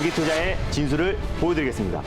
장기 투자의 진수를 보여드리겠습니다.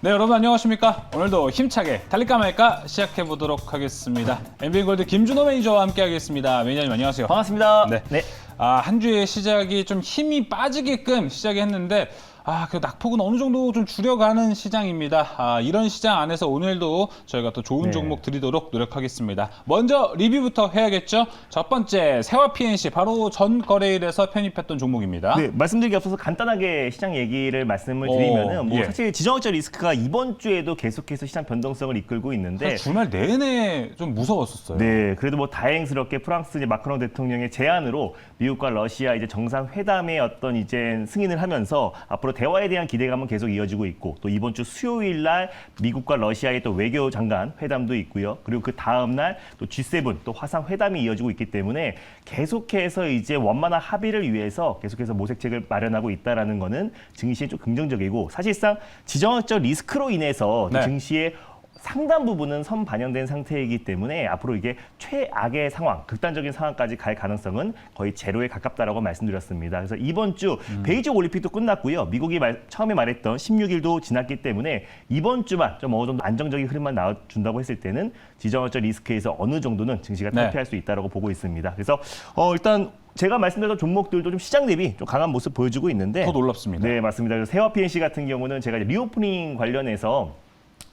네, 여러분 안녕하십니까? 오늘도 힘차게 달릴까 말까 시작해 보도록 하겠습니다. MB골드 김준호 매니저와 함께 하겠습니다. 매니저님 안녕하세요. 반갑습니다. 네. 아, 한 주의 시작이 좀 힘이 빠지게끔 시작이 했는데 아, 그 낙폭은 어느 정도 좀 줄여가는 시장입니다. 아, 이런 시장 안에서 오늘도 저희가 또 좋은 네. 종목 드리도록 노력하겠습니다. 먼저 리뷰부터 해야겠죠? 첫 번째, 세화 PNC 바로 전 거래일에서 편입했던 종목입니다. 네, 말씀드리기 앞서서 간단하게 시장 얘기를 말씀을 어, 드리면은 뭐 예. 사실 지정학적 리스크가 이번 주에도 계속해서 시장 변동성을 이끌고 있는데 주말 내내 좀 무서웠었어요. 네, 그래도 뭐 다행스럽게 프랑스 이제 마크롱 대통령의 제안으로 미국과 러시아 이제 정상 회담의 어떤 이제 승인을 하면서 앞으로 대화에 대한 기대감은 계속 이어지고 있고 또 이번 주 수요일 날 미국과 러시아의 또 외교 장관 회담도 있고요. 그리고 그 다음 날 또 G7 또 화상 회담이 이어지고 있기 때문에 계속해서 이제 원만한 합의를 위해서 계속해서 모색책을 마련하고 있다라는 거는 증시에 좀 긍정적이고 사실상 지정학적 리스크로 인해서 네. 증시에 상당 부분은 선 반영된 상태이기 때문에 앞으로 이게 최악의 상황, 극단적인 상황까지 갈 가능성은 거의 제로에 가깝다라고 말씀드렸습니다. 그래서 이번 주 베이징 올림픽도 끝났고요. 미국이 말- 처음에 말했던 16일도 지났기 때문에 이번 주만 좀 어느 정도 안정적인 흐름만 나와준다고 했을 때는 지정학적 리스크에서 어느 정도는 증시가 네. 탈피할 수 있다라고 보고 있습니다. 그래서 어, 일단 제가 말씀드렸던 종목들도 좀 시장 대비 좀 강한 모습 보여주고 있는데 더 놀랍습니다. 네, 맞습니다. 그래서 세화 PNC 같은 경우는 제가 리오프닝 관련해서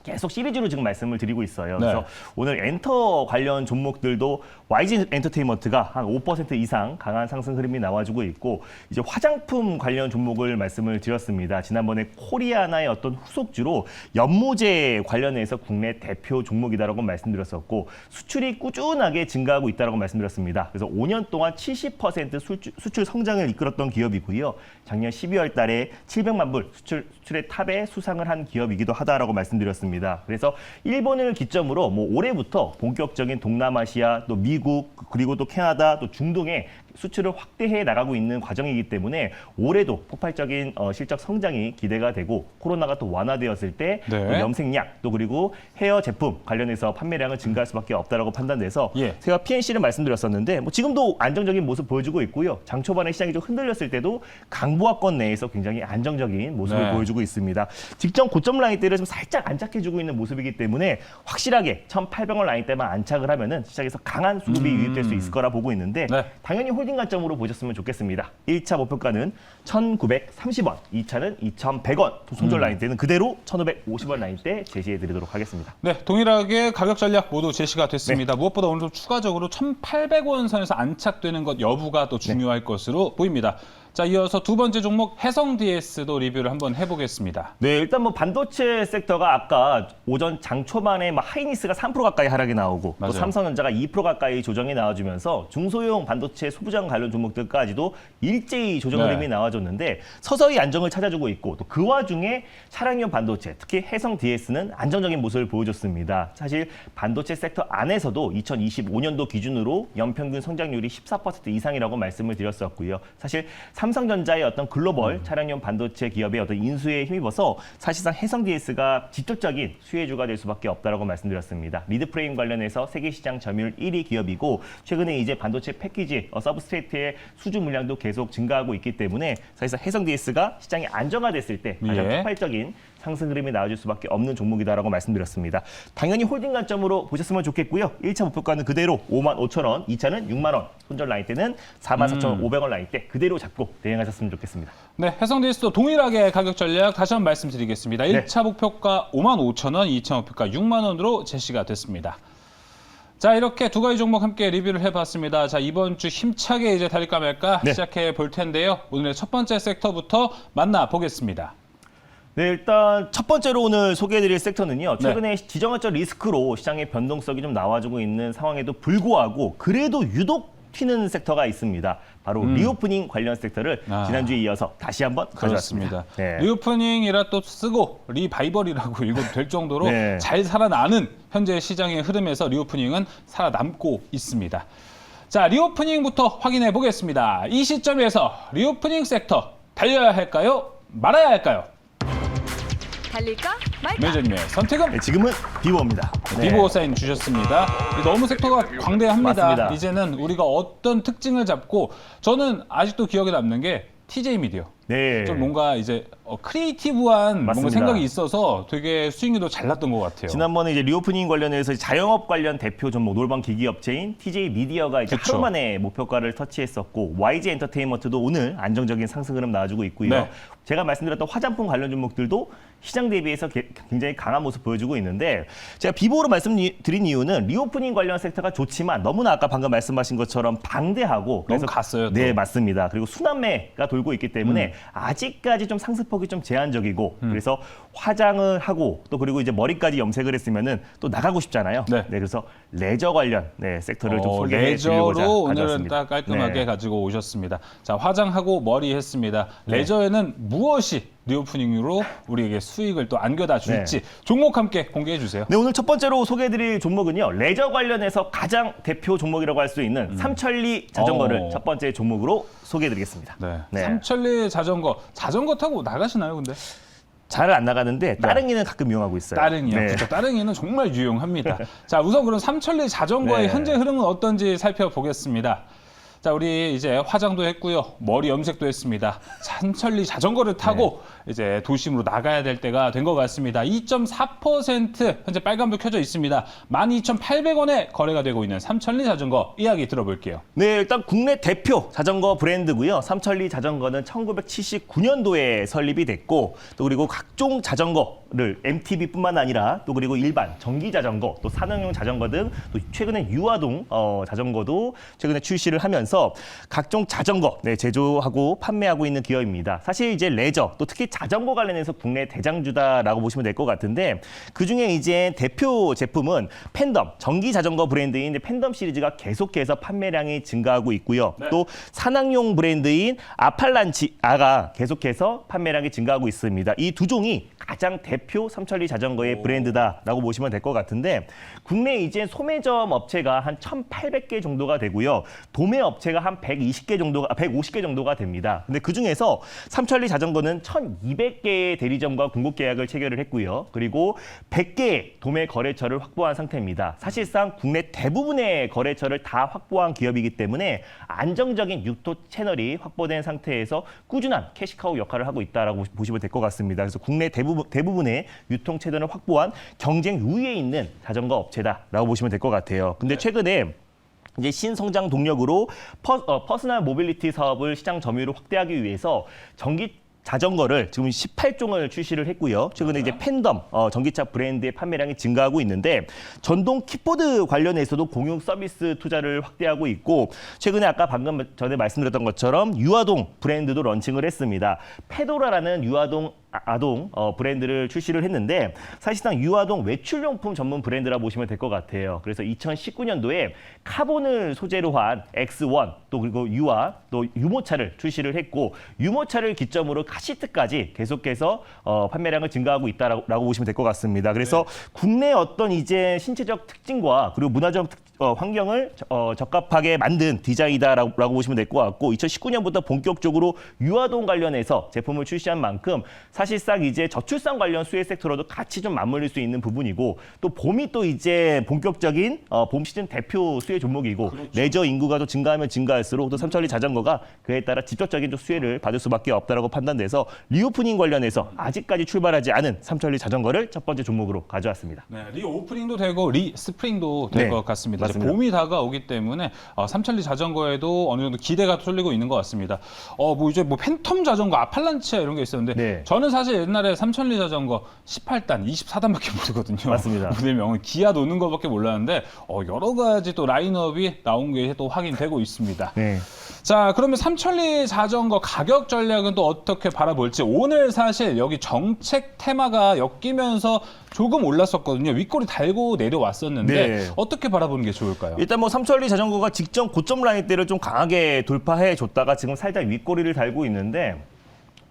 계속 시리즈로 지금 말씀을 드리고 있어요. 네. 그래서 오늘 엔터 관련 종목들도 YG 엔터테인먼트가 한 5% 이상 강한 상승 흐름이 나와주고 있고 이제 화장품 관련 종목을 말씀을 드렸습니다. 지난번에 코리아나의 어떤 후속주로 연모제 관련해서 국내 대표 종목이다라고 말씀드렸었고 수출이 꾸준하게 증가하고 있다라고 말씀드렸습니다. 그래서 5년 동안 70% 수출, 수출 성장을 이끌었던 기업이고요. 작년 12월 달에 700만 불 수출 수출의 탑에 수상을 한 기업이기도 하다라고 말씀드렸습니다. 그래서 일본을 기점으로 뭐 올해부터 본격적인 동남아시아 또 미국 그리고 또 캐나다 또 중동에 수출을 확대해 나가고 있는 과정이기 때문에 올해도 폭발적인 어, 실적 성장이 기대가 되고 코로나가 또 완화되었을 때 네. 또 염색약 또 그리고 헤어 제품 관련해서 판매량은 증가할 수밖에 없다라고 판단돼서 예. 제가 PNC를 말씀드렸었는데 뭐 지금도 안정적인 모습 보여주고 있고요. 장 초반에 시장이 좀 흔들렸을 때도 강보합권 내에서 굉장히 안정적인 모습을 네. 보여주고 있습니다. 직전 고점 라인대를 좀 살짝 안착해주고 있는 모습이기 때문에 확실하게 1,800원 라인대만 안착을 하면은 시장에서 강한 수급이 유입될 수 있을 거라 보고 있는데 네. 당연히 홀딩 관점으로 보셨으면 좋겠습니다. 1차 목표가는 1,930원, 2차는 2,100원, 손절 라인대는 그대로 1,550원 라인대 제시해 드리도록 하겠습니다. 네, 동일하게 가격 전략 모두 제시가 됐습니다. 네. 무엇보다 오늘 좀 추가적으로 1,800원 선에서 안착되는 것 여부가 또 중요할 네. 것으로 보입니다. 자, 이어서 두 번째 종목 해성 DS도 리뷰를 한번 해보겠습니다. 네, 일단 뭐 반도체 섹터가 아까 오전 장 초반에 막 하이니스가 3% 가까이 하락이 나오고 맞아요. 또 삼성전자가 2% 가까이 조정이 나와주면서 중소형 반도체 소부장 관련 종목들까지도 일제히 조정 네. 흐름이 나와줬는데 서서히 안정을 찾아주고 있고 또 그 와중에 차량용 반도체 특히 해성 DS는 안정적인 모습을 보여줬습니다. 사실 반도체 섹터 안에서도 2025년도 기준으로 연평균 성장률이 14% 이상이라고 말씀을 드렸었고요. 사실 삼성전자의 어떤 글로벌 차량용 반도체 기업의 어떤 인수에 힘입어서 사실상 해성 DS가 직접적인 수혜주가 될 수밖에 없다라고 말씀드렸습니다. 리드 프레임 관련해서 세계 시장 점유율 1위 기업이고 최근에 이제 반도체 패키지 어, 서브스트레이트의 수주 물량도 계속 증가하고 있기 때문에 사실상 해성 DS가 시장이 안정화됐을 때 가장 예. 폭발적인 상승 흐름이 나와줄 수밖에 없는 종목이다라고 말씀드렸습니다. 당연히 홀딩 관점으로 보셨으면 좋겠고요. 1차 목표가는 그대로 5만 5천 원, 2차는 6만 원, 손절 라인 때는 4만 4천 500원 라인 때 그대로 잡고 대응하셨으면 좋겠습니다. 네, 해성 DS도 동일하게 가격 전략 다시 한번 말씀드리겠습니다. 네. 1차 목표가 5만 5천 원, 2차 목표가 6만 원으로 제시가 됐습니다. 자, 이렇게 두 가지 종목 함께 리뷰를 해봤습니다. 자, 이번 주 힘차게 이제 달릴까 말까 네. 시작해 볼 텐데요. 오늘의 첫 번째 섹터부터 만나 보겠습니다. 네, 일단 첫 번째로 오늘 소개해드릴 섹터는요. 네. 최근에 지정학적 리스크로 시장의 변동성이 좀 나와주고 있는 상황에도 불구하고 그래도 유독 튀는 섹터가 있습니다. 바로 리오프닝 관련 섹터를 음. 아. 지난주에 이어서 다시 한번 가져왔습니다. 네. 리오프닝이라 또 쓰고 리바이벌이라고 읽어도 될 정도로 네. 잘 살아나는 현재 시장의 흐름에서 리오프닝은 살아남고 있습니다. 자, 리오프닝부터 확인해 보겠습니다. 이 시점에서 리오프닝 섹터 달려야 할까요? 말아야 할까요? 달릴까 매니저님의 선택은 네, 지금은 비보입니다. 네. 비보 사인 주셨습니다. 너무 섹터가 광대합니다. 맞습니다. 이제는 우리가 어떤 특징을 잡고 저는 아직도 기억에 남는 게 TJ 미디어. 네. 좀 뭔가 이제 어, 크리에이티브한 뭔가 맞습니다. 생각이 있어서 되게 수익률도 잘 났던 것 같아요. 지난번에 이제 리오프닝 관련해서 자영업 관련 대표 종목 놀방 기기 업체인 TJ 미디어가 이제 그쵸. 하루 만에 목표가를 터치했었고 YG 엔터테인먼트도 오늘 안정적인 상승 흐름 나와주고 있고요. 네. 제가 말씀드렸던 화장품 관련 종목들도 시장 대비해서 게- 굉장히 강한 모습 보여주고 있는데 제가 비보로 말씀드린 이유는 리오프닝 관련 섹터가 좋지만 너무나 아까 방금 말씀하신 것처럼 방대하고 너무 갔어요, 또. 네 맞습니다. 그리고 순환매가 돌고 있기 때문에 음. 아직까지 좀 상승폭이 좀 제한적이고 그래서 화장을 하고 또 그리고 이제 머리까지 염색을 했으면은 또 나가고 싶잖아요. 네. 그래서 레저 관련 네, 섹터를 좀 어, 소개해 드리고자 레저로 오늘은 가져왔습니다. 딱 깔끔하게 네. 가지고 오셨습니다. 자 화장하고 머리 했습니다. 네. 레저에는 무엇이 리오프닝으로 우리에게 수익을 또 안겨다 줄지 네. 종목 함께 공개해 주세요. 네, 오늘 첫 번째로 소개해드릴 종목은요. 레저 관련해서 가장 대표 종목이라고 할 수 있는 삼천리 자전거를 음. 어. 첫 번째 종목으로 소개해드리겠습니다. 네. 네. 삼천리 자전거 자전거 타고 나가시나요, 근데? 잘 안 나가는데 따릉이는 가끔 이용하고 있어요. 따릉이요. 네. 그렇죠. 따릉이는 정말 유용합니다. 자, 우선 그럼 삼천리 자전거의 네. 현재 흐름은 어떤지 살펴보겠습니다. 자, 우리 이제 화장도 했고요. 머리 염색도 했습니다. 삼천리 자전거를 타고 네. 이제 도심으로 나가야 될 때가 된 것 같습니다. 2.4% 현재 빨간불 켜져 있습니다. 12,800원에 거래가 되고 있는 삼천리 자전거 이야기 들어볼게요. 네, 일단 국내 대표 자전거 브랜드고요. 삼천리 자전거는 1979년도에 설립이 됐고 또 그리고 각종 자전거를 MTB뿐만 아니라 또 그리고 일반 전기 자전거, 또 산업용 자전거 등 또 최근에 유아동 어, 자전거도 최근에 출시를 하면서 각종 자전거 네, 제조하고 판매하고 있는 기업입니다. 사실 이제 레저 또 특히 자전거 관련해서 국내 대장주다라고 보시면 될 것 같은데 그 중에 이제 대표 제품은 팬덤 전기 자전거 브랜드인 팬덤 시리즈가 계속해서 판매량이 증가하고 있고요. 네. 또 산악용 브랜드인 아팔란치 아가 계속해서 판매량이 증가하고 있습니다. 이 두 종이 가장 대표 삼천리 자전거의 브랜드다라고 보시면 될 것 같은데 국내 이제 소매점 업체가 한 1,800개 정도가 되고요. 도매 업체가 한 120개 정도가 아, 150개 정도가 됩니다. 근데 그 중에서 삼천리 자전거는 1,200개의 대리점과 공급 계약을 체결을 했고요. 그리고 100개의 도매 거래처를 확보한 상태입니다. 사실상 국내 대부분의 거래처를 다 확보한 기업이기 때문에 안정적인 유토 채널이 확보된 상태에서 꾸준한 캐시카우 역할을 하고 있다라고 보시면 될 것 같습니다. 그래서 국내 대부분 대부분의 유통 채널을 확보한 경쟁 우위에 있는 자전거 업체다라고 보시면 될 것 같아요. 근데 최근에 이제 신성장 동력으로 퍼, 어, 퍼스널 모빌리티 사업을 시장 점유율을 확대하기 위해서 전기 자전거를 지금 18종을 출시를 했고요. 최근에 이제 팬덤 어, 전기차 브랜드의 판매량이 증가하고 있는데 전동 킥보드 관련해서도 공용 서비스 투자를 확대하고 있고 최근에 아까 방금 전에 말씀드렸던 것처럼 유아동 브랜드도 런칭을 했습니다. 페도라라는 유아동 아- 아동 어, 브랜드를 출시를 했는데 사실상 유아동 외출용품 전문 브랜드라 보시면 될 것 같아요. 그래서 2019년도에 카본을 소재로 한 X1 또 그리고 유아 또 유모차를 출시를 했고 유모차를 기점으로 카시트까지 계속해서 어, 판매량을 증가하고 있다라고 라고 보시면 될 것 같습니다. 그래서 국내 어떤 이제 신체적 특징과 그리고 문화적 특 어, 환경을 어, 적합하게 만든 디자이다라고 라고 보시면 될 것 같고 2019년부터 본격적으로 유아동 관련해서 제품을 출시한 만큼 사실상 이제 저출산 관련 수혜 섹터로도 같이 좀 맞물릴 수 있는 부분이고 또 봄이 또 이제 본격적인 어, 봄 시즌 대표 수혜 종목이고 레저 인구가 또 증가하면 증가할수록 또 삼천리 자전거가 그에 따라 직접적인 좀 수혜를 받을 수밖에 없다라고 판단돼서 리오프닝 관련해서 아직까지 출발하지 않은 삼천리 자전거를 첫 번째 종목으로 가져왔습니다. 네, 리 오프닝도 되고 리 스프링도 될 네, 것 같습니다. 맞습니다. 봄이 다가오기 때문에 어, 삼천리 자전거에도 어느 정도 기대가 쏠리고 있는 것 같습니다. 어, 뭐 이제 뭐 팬텀 자전거, 아팔란치아 이런 게 있었는데 네. 저는 사실 옛날에 삼천리 자전거 18단, 24단밖에 모르거든요. 맞습니다. 모델명은 기아 노는 것밖에 몰랐는데 어, 여러 가지 또 라인업이 나온 게 또 확인되고 있습니다. 네. 자, 그러면 삼천리 자전거 가격 전략은 또 어떻게 바라볼지 오늘 사실 여기 정책 테마가 엮이면서 조금 올랐었거든요. 윗골이 달고 내려왔었는데 네. 어떻게 바라보는 게 좋을까요? 일단 뭐 삼천리 자전거가 직전 고점 라인대를 좀 강하게 돌파해 줬다가 지금 살짝 윗꼬리를 달고 있는데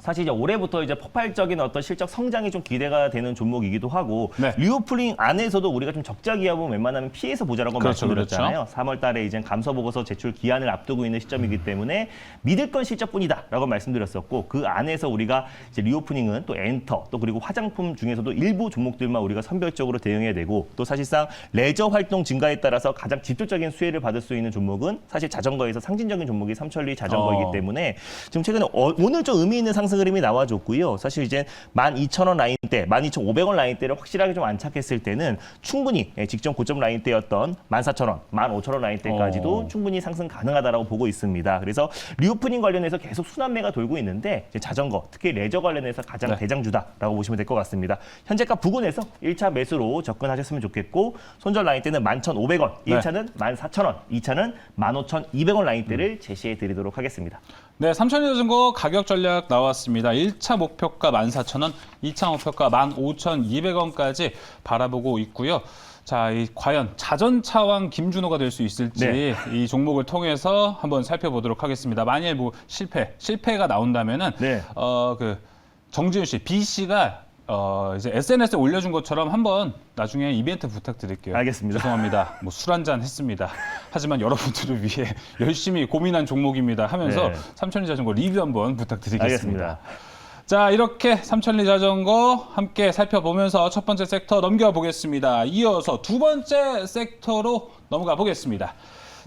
사실 이제 올해부터 이제 폭발적인 어떤 실적 성장이 좀 기대가 되는 종목이기도 하고 네. 리오플링 안에서도 우리가 좀 적자 기업은 웬만하면 피해서 보자라고 그렇죠, 말씀드렸잖아요. 3월 달에 이제 감사 보고서 제출 기한을 앞두고 있는 시점이기 때문에 믿을 건 실적뿐이다라고 말씀드렸었고 그 안에서 우리가 이제 리오프닝은 또 엔터 또 그리고 화장품 중에서도 일부 종목들만 우리가 선별적으로 대응해야 되고 또 사실상 레저 활동 증가에 따라서 가장 직접적인 수혜를 받을 수 있는 종목은 사실 자전거에서 상징적인 종목이 삼천리 자전거이기 어. 때문에 지금 최근에 어- 오늘 좀 의미 있는 상승 흐름이 나와줬고요. 사실 이제 12,000원 라인대, 12,500원 라인대를 확실하게 좀 안착했을 때는 충분히 예, 직전 고점 라인대였던 14,000원, 15,000원 라인대까지도 어. 충분히 상승 가능하다라고 보고 있습니다. 그래서 리오프닝 관련해서 계속 순환매가 돌고 있는데 자전거, 특히 레저 관련해서 가장 네. 대장주다라고 보시면 될 것 같습니다. 현재가 부근에서 1차 매수로 접근하셨으면 좋겠고 손절 라인대는 11,500원, 네. 1차는 14,000원, 2차는 15,200원 라인대를 제시해 드리도록 하겠습니다. 네, 삼천리 자전거 가격 전략 나왔습니다. 1차 목표가 14,000원, 2차 목표가 15,200원까지 바라보고 있고요. 자, 이 과연 자전차왕 김준호가 될 수 있을지 네. 이 종목을 통해서 한번 살펴보도록 하겠습니다. 만일 뭐 실패, 실패가 나온다면은 네. 어그 정지훈 씨, B 씨가 어 이제 SNS에 올려준 것처럼 한번 나중에 이벤트 부탁드릴게요. 알겠습니다. 죄송합니다. 뭐 술 한잔 했습니다. 하지만 여러분들을 위해 열심히 고민한 종목입니다. 하면서 네. 삼천리 자전거 리뷰 한번 부탁드리겠습니다. 알겠습니다. 자, 이렇게 삼천리 자전거 함께 살펴보면서 첫 번째 섹터 넘겨 보겠습니다. 이어서 두 번째 섹터로 넘어가 보겠습니다.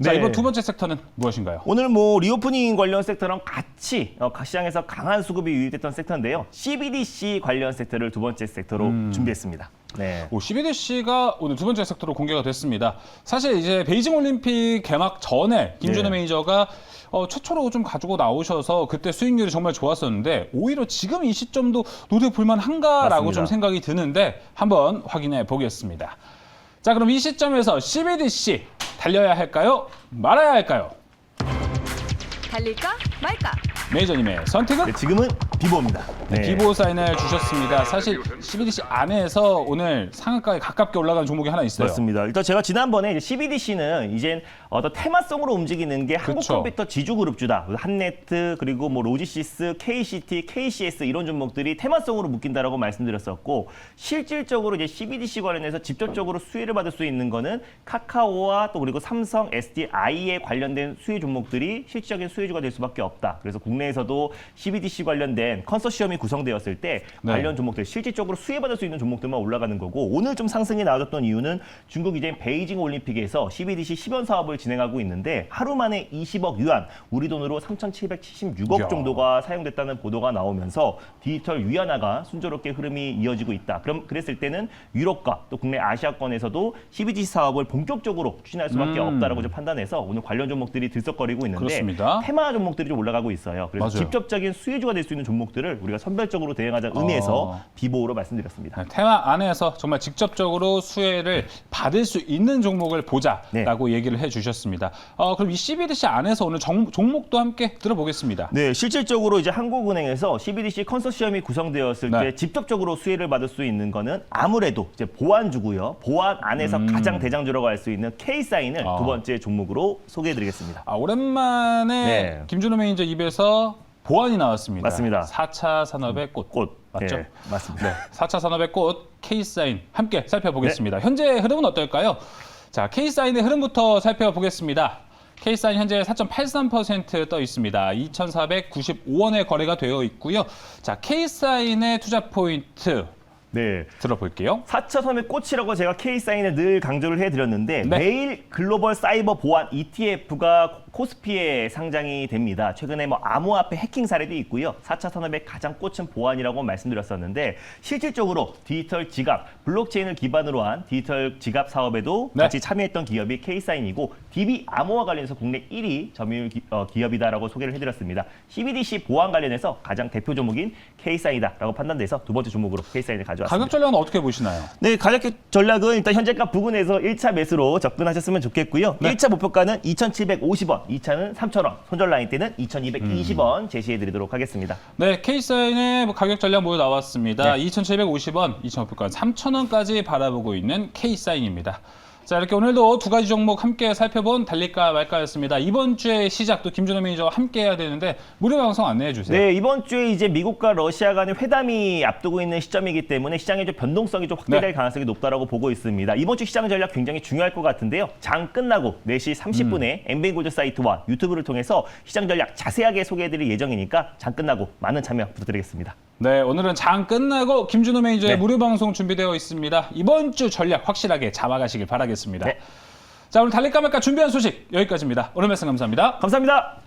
자, 네. 이번 두 번째 섹터는 무엇인가요? 오늘 뭐 리오프닝 관련 섹터랑 같이 어, 각 시장에서 강한 수급이 유입됐던 섹터인데요. CBDC 관련 섹터를 두 번째 섹터로 음. 준비했습니다. 네. 오, CBDC가 오늘 두 번째 섹터로 공개가 됐습니다. 사실 이제 베이징 올림픽 개막 전에 김준호 네. 매니저가 어, 최초로 좀 가지고 나오셔서 그때 수익률이 정말 좋았었는데 오히려 지금 이 시점도 노려 볼만한가라고 맞습니다. 좀 생각이 드는데 한번 확인해 보겠습니다. 자, 그럼 이 시점에서 CBDC 달려야 할까요? 말아야 할까요? 달릴까 말까? 매니저님의 선택은 네, 지금은 비보입니다. 네. 기보 사인을 주셨습니다. 사실 CBDC 안에서 오늘 상한가에 가깝게 올라가는 종목이 하나 있어요. 맞습니다. 일단 제가 지난번에 이제 CBDC는 이젠 어떤 테마성으로 움직이는 게 그쵸. 한국컴퓨터 지주그룹주다. 한네트 그리고 뭐 로지시스, KCT, KCS 이런 종목들이 테마성으로 묶인다라고 말씀드렸었고 실질적으로 이제 CBDC 관련해서 직접적으로 수혜를 받을 수 있는 거는 카카오와 또 그리고 삼성, SDI에 관련된 수혜 종목들이 실질적인 수혜주가 될 수밖에 없다. 그래서 국내에서도 CBDC 관련된 컨소시엄이 구성되었을 때 네. 관련 종목들 실질적으로 수혜받을 수 있는 종목들만 올라가는 거고 오늘 좀 상승이 나와줬던 이유는 중국 이제 베이징 올림픽에서 CBDC 10연 사업을 진행하고 있는데 하루 만에 20억 유안 우리 돈으로 3,776억 이야. 정도가 사용됐다는 보도가 나오면서 디지털 위안화가 순조롭게 흐름이 이어지고 있다. 그럼 그랬을 때는 유럽과 또 국내 아시아권에서도 CBDC 사업을 본격적으로 추진할 수밖에 음. 없다라고 좀 판단해서 오늘 관련 종목들이 들썩거리고 있는데 그렇습니다. 테마 종목들이 좀 올라가고 있어요. 그래서 맞아요. 직접적인 수혜주가 될 수 있는 종목 들을 우리가 선별적으로 대응하자는 의미에서 어. 비보로 말씀드렸습니다. 네, 테마 안에서 정말 직접적으로 수혜를 받을 수 있는 종목을 보자라고 얘기를 해주셨습니다. 어, 그럼 이 CBDC 안에서 오늘 정- 종목도 함께 들어보겠습니다. 네, 실질적으로 이제 한국은행에서 CBDC 컨소시엄이 구성되었을 네. 때 직접적으로 수혜를 받을 수 있는 거는 아무래도 이제 보안주고요. 보안 안에서 가장 대장주라고 할 수 있는 K사인을 음. 아. 두 번째 종목으로 소개해드리겠습니다. 아, 오랜만에 네. 김준호 매니저 입에서 보안이 나왔습니다. 맞습니다. 4차 산업의 꽃. 꽃 맞죠? 네, 맞습니다. 네, 4차 산업의 꽃 K사인 함께 살펴보겠습니다. 현재 흐름은 어떨까요? 자, K사인의 흐름부터 살펴보겠습니다. K사인 현재 4.83%떠 있습니다. 2,495원에 거래가 되어 있고요. 자, K사인의 투자 포인트 네. 들어볼게요. 4차 섬의 꽃이라고 제가 K사인을 늘 강조를 해드렸는데 네. 매일 글로벌 사이버 보안 ETF가 코스피에 상장이 됩니다. 최근에 뭐 암호화폐 해킹 사례도 있고요. 4차 산업의 가장 꽃은 보안이라고 말씀드렸었는데 실질적으로 디지털 지갑, 블록체인을 기반으로 한 디지털 지갑 사업에도 네. 같이 참여했던 기업이 K사인이고 DB 암호화 관련해서 국내 1위 점유율 기, 어, 기업이다라고 소개를 해드렸습니다. CBDC 보안 관련해서 가장 대표 종목인 K사인이다라고 판단돼서 두 번째 종목으로 K사인을 가져왔습니다. 가격 전략은 어떻게 보시나요? 네, 가격 전략은 일단 현재가 부근에서 1차 매수로 접근하셨으면 좋겠고요. 네. 1차 목표가는 2,750원, 2차는 3,000원, 손절 라인 때는 2,220원 제시해 드리도록 하겠습니다. 네, K사인의 뭐 가격 전략 모두 나왔습니다. 네. 2,750원, 2,500원, 3,000원까지 바라보고 있는 K사인입니다. 자 이렇게 오늘도 두 가지 종목 함께 살펴본 달릴까 말까였습니다. 이번 주의 시작도 김준호 매니저와 함께 해야 되는데 무료 방송 안내해 주세요. 네, 이번 주에 이제 미국과 러시아 간의 회담이 앞두고 있는 시점이기 때문에 시장의 좀 변동성이 좀 확대될 네. 가능성이 높다라고 보고 있습니다. 이번 주 시장 전략 굉장히 중요할 것 같은데요. 장 끝나고 4시 30분에 엠베인 골드 사이트와 유튜브를 통해서 시장 전략 자세하게 소개해 드릴 예정이니까 장 끝나고 많은 참여 부탁드리겠습니다. 네, 오늘은 장 끝나고 김준호 매니저의 네. 무료 방송 준비되어 있습니다. 이번 주 전략 확실하게 잡아가시길 바라겠습니다. 네. 자 오늘 말까 준비한 소식 여기까지입니다. 오늘 말씀 감사합니다. 감사합니다.